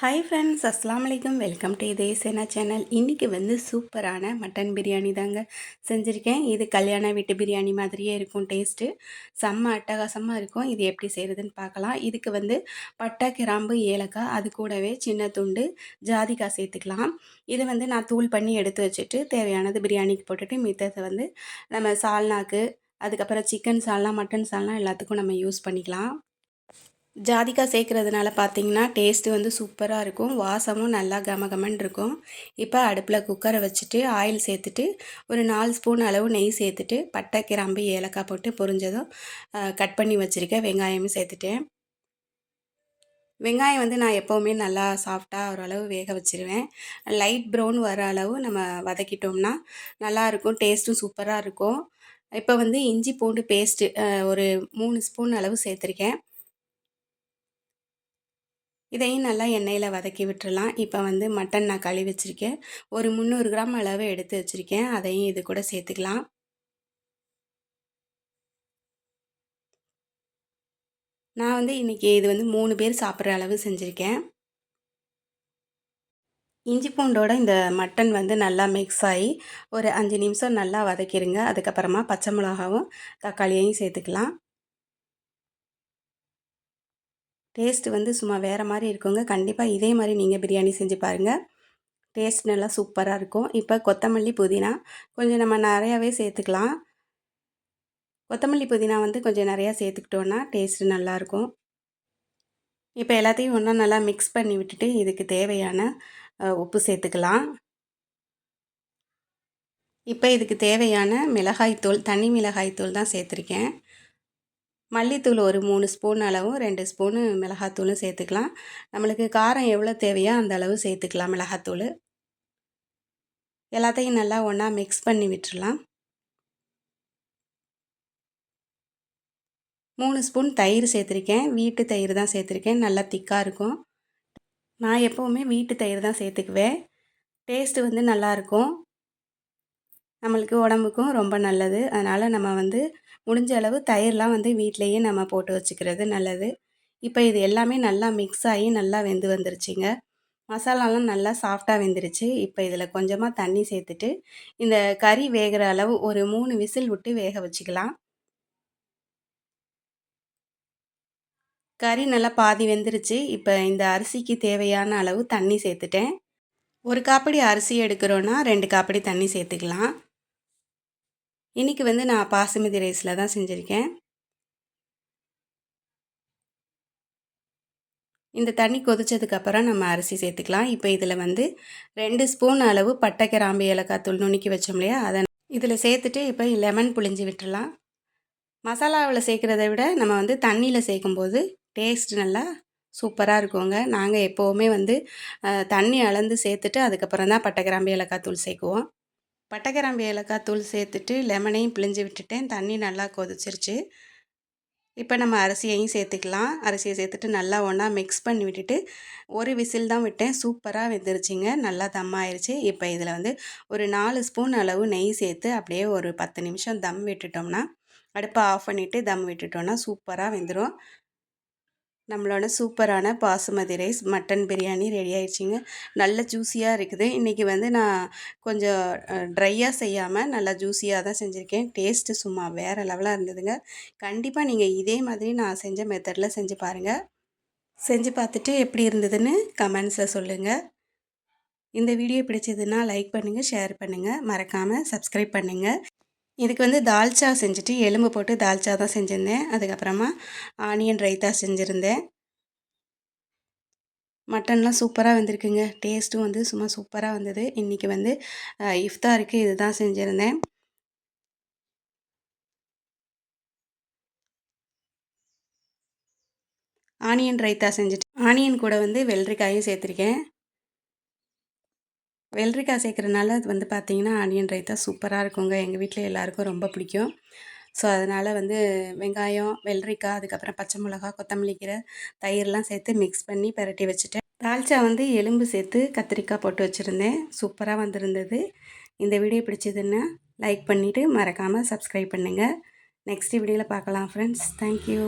Hi friends அஸ்லாம் வலைக்கம் welcome to இதே சேனா சேனல் இன்றைக்கி வந்து சூப்பரான மட்டன் பிரியாணி தாங்க செஞ்சுருக்கேன். இது கல்யாண வீட்டு பிரியாணி மாதிரியே இருக்கும் டேஸ்ட்டு செம்ம அட்டகாசமாக இருக்கும். இது எப்படி செய்கிறதுன்னு பார்க்கலாம். இதுக்கு வந்து பட்டை கிராம்பு ஏலக்காய் அது கூடவே சின்ன துண்டு ஜாதிக்காய் சேர்த்துக்கலாம். இதை வந்து நான் தூள் பண்ணி எடுத்து வச்சுட்டு தேவையானது பிரியாணிக்கு போட்டுட்டு மித்தத்தை வந்து நம்ம சால்னாக்கு அதுக்கப்புறம் சிக்கன் சால்னா மட்டன் சால்னா எல்லாத்துக்கும் நம்ம யூஸ் பண்ணிக்கலாம். ஜாதிக்காய் சேர்க்குறதுனால பார்த்தீங்கன்னா டேஸ்ட்டு வந்து சூப்பராக இருக்கும். வாசமும் நல்லா கமகமன் இருக்கும் இப்போ அடுப்பில் குக்கரை வச்சுட்டு ஆயில் சேர்த்துட்டு ஒரு நாலு ஸ்பூன் அளவு நெய் சேர்த்துட்டு பட்டை கிராம்பு ஏலக்காய் போட்டு பொரிஞ்சதும் கட் பண்ணி வச்சுருக்கேன். வெங்காயமும் சேர்த்துட்டேன். வெங்காயம் வந்து நான் எப்போவுமே நல்லா சாஃப்டாக ஓரளவு வேக வச்சுருவேன். லைட் ப்ரௌன் வர அளவு நம்ம வதக்கிட்டோம்னா நல்லாயிருக்கும் டேஸ்ட்டும் சூப்பராக இருக்கும். இப்போ வந்து இஞ்சி பூண்டு பேஸ்ட்டு ஒரு மூணு ஸ்பூன் அளவு சேர்த்துருக்கேன். இதையும் நல்லா எண்ணெயில் வதக்கி விட்டுறலாம். இப்போ வந்து மட்டன் நான் கழுவி வச்சுருக்கேன். ஒரு முந்நூறு கிராம் அளவு எடுத்து வச்சுருக்கேன். அதையும் இது கூட சேர்த்துக்கலாம். நான் வந்து இன்றைக்கி இது வந்து மூணு பேர் சாப்பிட்ற அளவு செஞ்சுருக்கேன். இஞ்சி பூண்டோட இந்த மட்டன் வந்து நல்லா மிக்ஸ் ஆகி ஒரு அஞ்சு நிமிஷம் நல்லா வதக்கிடுங்க அதுக்கப்புறமா பச்சை மிளகாவும் தக்காளியையும் சேர்த்துக்கலாம். டேஸ்ட்டு வந்து சும்மா வேறு மாதிரி இருக்குங்க. கண்டிப்பாக இதே மாதிரி நீங்கள் பிரியாணி செஞ்சு பாருங்கள் டேஸ்ட் நல்லா சூப்பராக இருக்கும். இப்போ கொத்தமல்லி புதினா கொஞ்சம் நம்ம நிறையாவே சேர்த்துக்கலாம். கொத்தமல்லி புதினா வந்து கொஞ்சம் நிறையா சேர்த்துக்கிட்டோன்னா டேஸ்ட்டு நல்லாயிருக்கும் இப்போ எல்லாத்தையும் ஒன்றா நல்லா மிக்ஸ் பண்ணி விட்டுட்டு இதுக்கு தேவையான உப்பு சேர்த்துக்கலாம். இப்போ இதுக்கு தேவையான மிளகாய்த்தூள் தனி மிளகாய்த்தூள் தான் சேர்த்துருக்கேன். மல்லித்தூள் ஒரு மூணு ஸ்பூன் அளவும் ரெண்டு ஸ்பூனு மிளகாத்தூளும் சேர்த்துக்கலாம். நம்மளுக்கு காரம் எவ்வளோ தேவையோ அந்த அளவு சேர்த்துக்கலாம் மிளகாத்தூள். எல்லாத்தையும் நல்லா ஒன்றா மிக்ஸ் பண்ணி விட்டுடலாம் மூணு ஸ்பூன் தயிர் சேர்த்துருக்கேன். வீட்டு தயிர் தான் சேர்த்துருக்கேன். நல்லா திக்காக இருக்கும். நான் எப்போவுமே வீட்டு தயிர் தான் சேர்த்துக்குவேன். டேஸ்ட்டு வந்து நல்லாயிருக்கும் நம்மளுக்கு உடம்புக்கும் ரொம்ப நல்லது. அதனால் நம்ம வந்து முடிஞ்ச அளவு தயிர்லாம் வந்து வீட்டிலையே நம்ம போட்டு வச்சுக்கிறது நல்லது. இப்போ இது எல்லாமே நல்லா மிக்ஸ் ஆகி நல்லா வெந்து வந்துருச்சுங்க. மசாலாலாம் நல்லா சாஃப்டாக வெந்துருச்சு. இப்போ இதில் கொஞ்சமாக தண்ணி சேர்த்துட்டு இந்த கறி வேகிற அளவு ஒரு மூணு விசில் விட்டு வேக வச்சுக்கலாம். கறி நல்லா பாதி வெந்துருச்சு. இப்போ இந்த அரிசிக்கு தேவையான அளவு தண்ணி சேர்த்துட்டேன். ஒரு காப்படி அரிசி எடுக்கிறோன்னா ரெண்டு காப்படி தண்ணி சேர்த்துக்கலாம். இன்றைக்கி வந்து நான் பாசுமதி ரைஸில் தான் செஞ்சுருக்கேன். இந்த தண்ணி கொதித்ததுக்கப்புறம் நம்ம அரிசி சேர்த்துக்கலாம். இப்போ இதில் வந்து ரெண்டு ஸ்பூன் அளவு பட்டை கிராம்பு ஏலக்காத்தூள் நுணுக்கி வச்சோம் இல்லையா? அதை இதில் சேர்த்துட்டு இப்போ லெமன் புளிஞ்சு விட்டுடலாம் மசாலாவில் சேர்க்குறத விட நம்ம வந்து தண்ணியில் சேர்க்கும்போது டேஸ்ட் நல்லா சூப்பராக இருக்குங்க. நாங்கள் எப்போவுமே வந்து தண்ணி அளந்து சேர்த்துட்டு அதுக்கப்புறம் தான் பட்டை கிராம்பு ஏலக்காய் தூள் சேர்க்குவோம். பட்டைக்கிராம்பு ஏலக்காய் தூள் சேர்த்துட்டு லெமனையும் பிழிஞ்சு விட்டுட்டேன். தண்ணி நல்லா கொதிச்சிருச்சு. இப்போ நம்ம அரிசியையும் சேர்த்துக்கலாம். அரிசியை சேர்த்துட்டு நல்லா ஒன்றா மிக்ஸ் பண்ணி விட்டுட்டு ஒரு விசில் தான் விட்டேன். சூப்பராக வெந்துருச்சிங்க. நல்லா தம் ஆயிடுச்சு இப்போ இதில் வந்து ஒரு நாலு ஸ்பூன் அளவு நெய் சேர்த்து அப்படியே ஒரு பத்து நிமிஷம் தம் விட்டுட்டோம்னா அடுப்பை ஆஃப் பண்ணிவிட்டு தம் விட்டுட்டோம்னா சூப்பராக வெந்துடும் நம்மளோட சூப்பரான basmati rice mutton biryani ready ஆயிடுச்சிங்க. நல்ல ஜூஸியாக இருக்குது. இன்றைக்கி வந்து நான் கொஞ்சம் ட்ரையாக செய்யாமல் நல்லா ஜூஸியாக தான் செஞ்சுருக்கேன். டேஸ்ட்டு சும்மா வேறு லெவலாக இருந்ததுங்க. கண்டிப்பாக நீங்கள் இதே மாதிரி நான் செஞ்ச மெத்தடில் செஞ்சு பாருங்கள் செஞ்சு பார்த்துட்டு எப்படி இருந்ததுன்னு கமெண்ட்ஸில் சொல்லுங்கள் இந்த வீடியோ பிடிச்சதுன்னா லைக் பண்ணுங்கள் ஷேர் பண்ணுங்கள் மறக்காமல் சப்ஸ்கிரைப் பண்ணுங்கள் இதுக்கு வந்து தால்ச்சா செஞ்சுட்டு எலும்பு போட்டு தால்ச்சா தான் செஞ்சுருந்தேன். அதுக்கப்புறமா ஆனியன் ரைத்தா செஞ்சுருந்தேன். மட்டன்லாம் சூப்பராக வந்திருக்குங்க. டேஸ்ட்டும் வந்து சும்மா சூப்பராக வந்தது. இன்றைக்கி வந்து இஃப்தாருக்கு இது தான் செஞ்சுருந்தேன். ஆனியன் ரைத்தா செஞ்சுட்டு ஆனியன் கூட வந்து வெள்ளரிக்காயும் சேர்த்துருக்கேன். வெள்ளரிக்காய் சேர்க்குறனால அது வந்து பார்த்திங்கன்னா ஆனியன் ரைத்தா சூப்பராக இருக்குங்க. எங்கள் வீட்டில் எல்லாருக்கும் ரொம்ப பிடிக்கும். ஸோ அதனால் வந்து வெங்காயம் வெள்ளரிக்காய் அதுக்கப்புறம் பச்சை மிளகா கொத்தமல்லி கீரை தயிர்லாம் சேர்த்து மிக்ஸ் பண்ணி பரட்டி வச்சுட்டேன். தால்ச்சா வந்து எலும்பு சேர்த்து கத்திரிக்காய் போட்டு வச்சுருந்தேன். சூப்பராக வந்திருந்தது. இந்த வீடியோ பிடிச்சதுன்னா லைக் பண்ணிவிட்டு மறக்காமல் சப்ஸ்கிரைப் பண்ணுங்கள் நெக்ஸ்ட் வீடியோவில் பார்க்கலாம் ஃப்ரெண்ட்ஸ் தேங்க்யூ